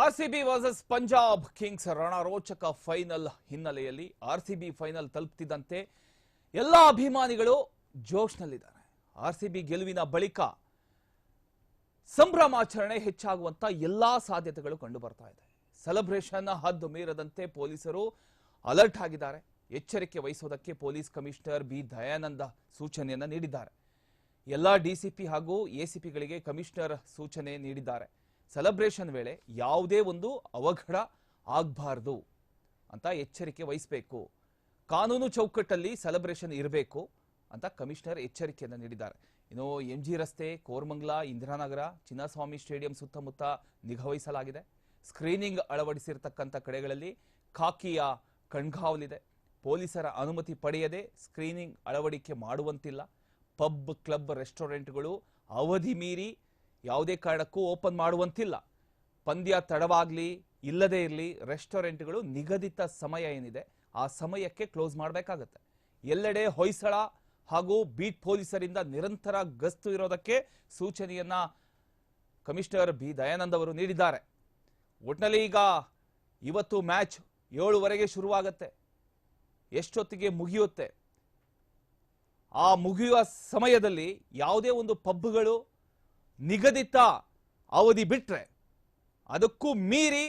RCB versus Punjab Kings ರಣರೋಚಕ final ಹಿನ್ನೆಲೆಯಲ್ಲಿ RCB final ತಲುಪ್ತಿದ್ದಂತೆ ಎಲ್ಲ ಅಭಿಮಾನಿಗಳು ಜೋಶ್ನಲ್ಲಿದ್ದಾರೆ. ಆರ್ಸಿಬಿ ಗೆಲುವಿನ ಬಳಿಕ ಸಂಭ್ರಮಾಚರಣೆ ಹೆಚ್ಚಾಗುವಂತ ಎಲ್ಲಾ ಸಾಧ್ಯತೆಗಳು ಕಂಡು ಬರ್ತಾ ಇದೆ. ಸೆಲೆಬ್ರೇಷನ್ ಹದ್ದು ಮೀರದಂತೆ ಪೊಲೀಸರು ಅಲರ್ಟ್ ಆಗಿದ್ದಾರೆ. ಎಚ್ಚರಿಕೆ ವಹಿಸೋದಕ್ಕೆ ಪೊಲೀಸ್ ಕಮಿಷನರ್ ಬಿ ದಯಾನಂದ ಸೂಚನೆಯನ್ನ ನೀಡಿದ್ದಾರೆ. ಎಲ್ಲ ಡಿಸಿಪಿ ಹಾಗೂ ಎಸಿಪಿಗಳಿಗೆ ಕಮಿಷನರ್ ಸೂಚನೆ ನೀಡಿದ್ದಾರೆ. ಸೆಲೆಬ್ರೇಷನ್ ವೇಳೆ ಯಾವುದೇ ಒಂದು ಅವಘಡ ಆಗಬಾರ್ದು ಅಂತ ಎಚ್ಚರಿಕೆ ವಹಿಸಬೇಕು. ಕಾನೂನು ಚೌಕಟ್ಟಲ್ಲಿ ಸೆಲೆಬ್ರೇಷನ್ ಇರಬೇಕು ಅಂತ ಕಮಿಷನರ್ ಎಚ್ಚರಿಕೆಯನ್ನು ನೀಡಿದ್ದಾರೆ. ಇನ್ನು ಎಂ ಜಿ ರಸ್ತೆ, ಕೋರ್ಮಂಗ್ಲ, ಇಂದಿರಾನಗರ, ಚಿನ್ನಸ್ವಾಮಿ ಸ್ಟೇಡಿಯಂ ಸುತ್ತಮುತ್ತ ನಿಗಾವಹಿಸಲಾಗಿದೆ ಸ್ಕ್ರೀನಿಂಗ್ ಅಳವಡಿಸಿರ್ತಕ್ಕಂಥ ಕಡೆಗಳಲ್ಲಿ ಖಾಕಿಯ ಕಣ್ಗಾವಲಿದೆ. ಪೊಲೀಸರ ಅನುಮತಿ ಪಡೆಯದೆ ಸ್ಕ್ರೀನಿಂಗ್ ಅಳವಡಿಕೆ ಮಾಡುವಂತಿಲ್ಲ. ಪಬ್, ಕ್ಲಬ್, ರೆಸ್ಟೋರೆಂಟ್ಗಳು ಅವಧಿ ಮೀರಿ ಯಾವುದೇ ಕಾರಣಕ್ಕೂ ಓಪನ್ ಮಾಡುವಂತಿಲ್ಲ. ಪಂದ್ಯ ತಡವಾಗಲಿ, ಇಲ್ಲದೇ ಇರಲಿ, ರೆಸ್ಟೋರೆಂಟ್ಗಳು ನಿಗದಿತ ಸಮಯ ಏನಿದೆ, ಆ ಸಮಯಕ್ಕೆ ಕ್ಲೋಸ್ ಮಾಡಬೇಕಾಗತ್ತೆ. ಎಲ್ಲೆಡೆ ಹೊಯ್ಸಳ ಹಾಗೂ ಬೀಟ್ ಪೊಲೀಸರಿಂದ ನಿರಂತರ ಗಸ್ತು ಇರೋದಕ್ಕೆ ಸೂಚನೆಯನ್ನ ಕಮಿಷನರ್ ಬಿ. ದಯಾನಂದ್ ಅವರು ನೀಡಿದ್ದಾರೆ. ಒಟ್ನಲ್ಲಿ ಈಗ ಇವತ್ತು ಮ್ಯಾಚ್ ಏಳುವರೆಗೆ ಶುರುವಾಗತ್ತೆ. ಎಷ್ಟೊತ್ತಿಗೆ ಮುಗಿಯುತ್ತೆ? ಆ ಮುಗಿಯುವ ಸಮಯದಲ್ಲಿ ಯಾವುದೇ ಒಂದು ಪಬ್ಗಳು ನಿಗದಿತ ಅವಧಿ ಬಿಟ್ರೆ ಅದಕ್ಕೂ ಮೀರಿ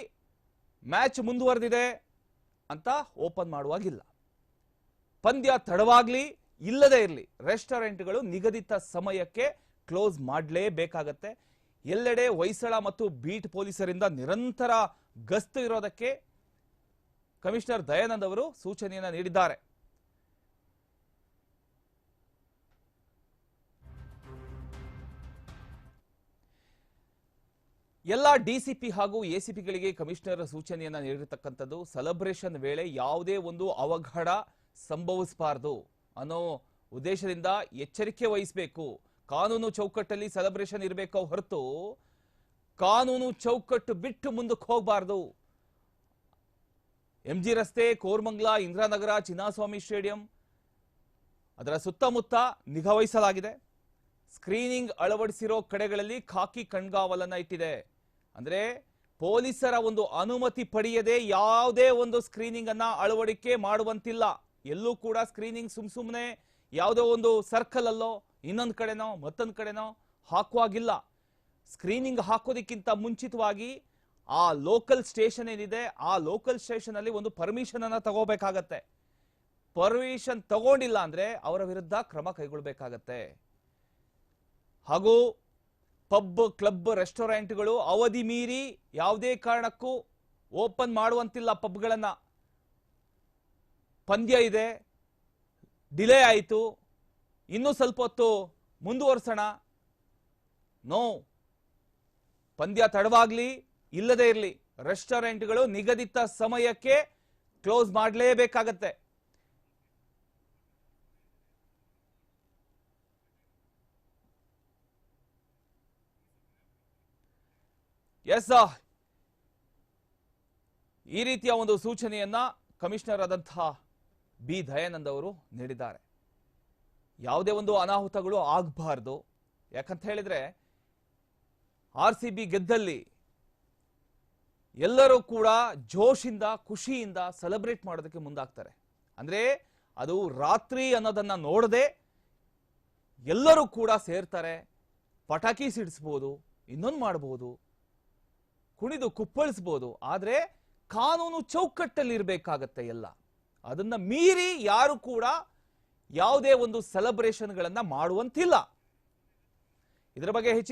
ಮ್ಯಾಚ್ ಮುಂದುವರೆದಿದೆ ಅಂತ ಓಪನ್ ಮಾಡುವಾಗಿಲ್ಲ. ಪಂದ್ಯ ತಡವಾಗ್ಲಿ, ಇಲ್ಲದೇ ಇರಲಿ, ರೆಸ್ಟೋರೆಂಟ್ಗಳು ನಿಗದಿತ ಸಮಯಕ್ಕೆ ಕ್ಲೋಸ್ ಮಾಡಲೇಬೇಕಾಗತ್ತೆ. ಎಲ್ಲೆಡೆ ಹೊಯ್ಸಳ ಮತ್ತು ಬೀಟ್ ಪೊಲೀಸರಿಂದ ನಿರಂತರ ಗಸ್ತು ಇರೋದಕ್ಕೆ ಕಮಿಷನರ್ ದಯಾನಂದ್ ಅವರು ಸೂಚನೆಯನ್ನ ನೀಡಿದ್ದಾರೆ. ಎಲ್ಲ ಡಿಸಿಪಿ ಹಾಗೂ ಎಸಿಪಿಗಳಿಗೆ ಕಮಿಷನರ್ ಸೂಚನೆಯನ್ನ ನೀಡಿರತಕ್ಕಂಥದ್ದು ಸೆಲೆಬ್ರೇಷನ್ ವೇಳೆ ಯಾವುದೇ ಒಂದು ಅವಘಡ ಸಂಭವಿಸಬಾರದು ಅನ್ನೋ ಉದ್ದೇಶದಿಂದ ಎಚ್ಚರಿಕೆ ವಹಿಸಬೇಕು. ಕಾನೂನು ಚೌಕಟ್ಟಲ್ಲಿ ಸೆಲೆಬ್ರೇಷನ್ ಇರಬೇಕು ಹೊರತು ಕಾನೂನು ಚೌಕಟ್ಟು ಬಿಟ್ಟು ಮುಂದಕ್ಕೆ ಹೋಗಬಾರ್ದು. ಎಂ ಜಿ ರಸ್ತೆ, ಕೋರ್ಮಂಗ್ಲಾ, ಇಂದಿರಾನಗರ, ಚಿನ್ನಸ್ವಾಮಿ ಸ್ಟೇಡಿಯಂ ಅದರ ಸುತ್ತಮುತ್ತ ನಿಗಾವಹಿಸಲಾಗಿದೆ ಸ್ಕ್ರೀನಿಂಗ್ ಅಳವಡಿಸಿರೋ ಕಡೆಗಳಲ್ಲಿ ಖಾಕಿ ಕಣ್ಗಾವಲನ್ನ ಇಟ್ಟಿದೆ. ಅಂದ್ರೆ ಪೊಲೀಸರ ಒಂದು ಅನುಮತಿ ಪಡೆಯದೆ ಯಾವುದೇ ಒಂದು ಸ್ಕ್ರೀನಿಂಗ್ ಅನ್ನ ಅಳವಡಿಕೆ ಮಾಡುವಂತಿಲ್ಲ. ಎಲ್ಲೂ ಕೂಡ ಸ್ಕ್ರೀನಿಂಗ್ ಸುಮ್ ಸುಮ್ಮನೆ ಯಾವುದೋ ಒಂದು ಸರ್ಕಲ್ ಅಲ್ಲೋ, ಇನ್ನೊಂದು ಕಡೆನೋ, ಮತ್ತೊಂದು ಕಡೆನೋ ಹಾಕುವಾಗಿಲ್ಲ ಸ್ಕ್ರೀನಿಂಗ್ ಹಾಕೋದಕ್ಕಿಂತ ಮುಂಚಿತವಾಗಿ ಆ ಲೋಕಲ್ ಸ್ಟೇಷನ್ ಏನಿದೆ, ಆ ಲೋಕಲ್ ಸ್ಟೇಷನ್ ಅಲ್ಲಿ ಒಂದು ಪರ್ಮಿಷನ್ ಅನ್ನ ತಗೋಬೇಕಾಗತ್ತೆ. ಪರ್ಮಿಷನ್ ತಗೊಂಡಿಲ್ಲ ಅಂದ್ರೆ ಅವರ ವಿರುದ್ಧ ಕ್ರಮ ಕೈಗೊಳ್ಬೇಕಾಗತ್ತೆ. ಹಾಗೂ ಪಬ್, ಕ್ಲಬ್, ರೆಸ್ಟೋರೆಂಟ್ಗಳು ಅವಧಿ ಮೀರಿ ಯಾವುದೇ ಕಾರಣಕ್ಕೂ ಓಪನ್ ಮಾಡುವಂತಿಲ್ಲ ಪಬ್ಗಳನ್ನು. ಪಂದ್ಯ ಇದೆ, ಡಿಲೇ ಆಯಿತು, ಇನ್ನೂ ಸ್ವಲ್ಪ ಹೊತ್ತು ಮುಂದುವರ್ಸೋಣ. ನೋ, ಪಂದ್ಯ ತಡವಾಗಲಿ, ಇಲ್ಲದೇ ಇರಲಿ. ರೆಸ್ಟೋರೆಂಟ್ಗಳು ನಿಗದಿತ ಸಮಯಕ್ಕೆ ಕ್ಲೋಸ್ ಮಾಡಲೇಬೇಕಾಗತ್ತೆ. ಎಸ್ ಈ ರೀತಿಯ ಒಂದು ಸೂಚನೆಯನ್ನ ಕಮಿಷನರ್ ಆದಂತಹ ಬಿ. ದಯಾನಂದ್ ಅವರು ನೀಡಿದ್ದಾರೆ. ಯಾವುದೇ ಒಂದು ಅನಾಹುತಗಳು ಆಗಬಾರ್ದು. ಯಾಕಂತ ಹೇಳಿದ್ರೆ, ಆರ್ ಸಿ ಬಿ ಗೆದ್ದಲ್ಲಿ ಎಲ್ಲರೂ ಕೂಡ ಜೋಶಿಂದ, ಖುಷಿಯಿಂದ ಸೆಲೆಬ್ರೇಟ್ ಮಾಡೋದಕ್ಕೆ ಮುಂದಾಗ್ತಾರೆ. ಅಂದ್ರೆ, ಅದು ರಾತ್ರಿ ಅನ್ನೋದನ್ನ ನೋಡದೆ ಎಲ್ಲರೂ ಕೂಡ ಸೇರ್ತಾರೆ, ಪಟಾಕಿ ಸಿಡಿಸ್ಬೋದು, ಇನ್ನೊಂದು ಮಾಡಬಹುದು ಕುಣಿದು ಕುಪ್ಪಳಿಸ್ಬೋದು. ಆದ್ರೆ ಕಾನೂನು ಚೌಕಟ್ಟಲ್ಲಿ ಇರಬೇಕಾಗತ್ತೆ ಎಲ್ಲ. ಅದನ್ನ ಮೀರಿ ಯಾರು ಕೂಡ ಯಾವುದೇ ಒಂದು ಸೆಲೆಬ್ರೇಷನ್ಗಳನ್ನ ಮಾಡುವಂತಿಲ್ಲ. ಇದರ ಬಗ್ಗೆ ಹೆಚ್ಚಿನ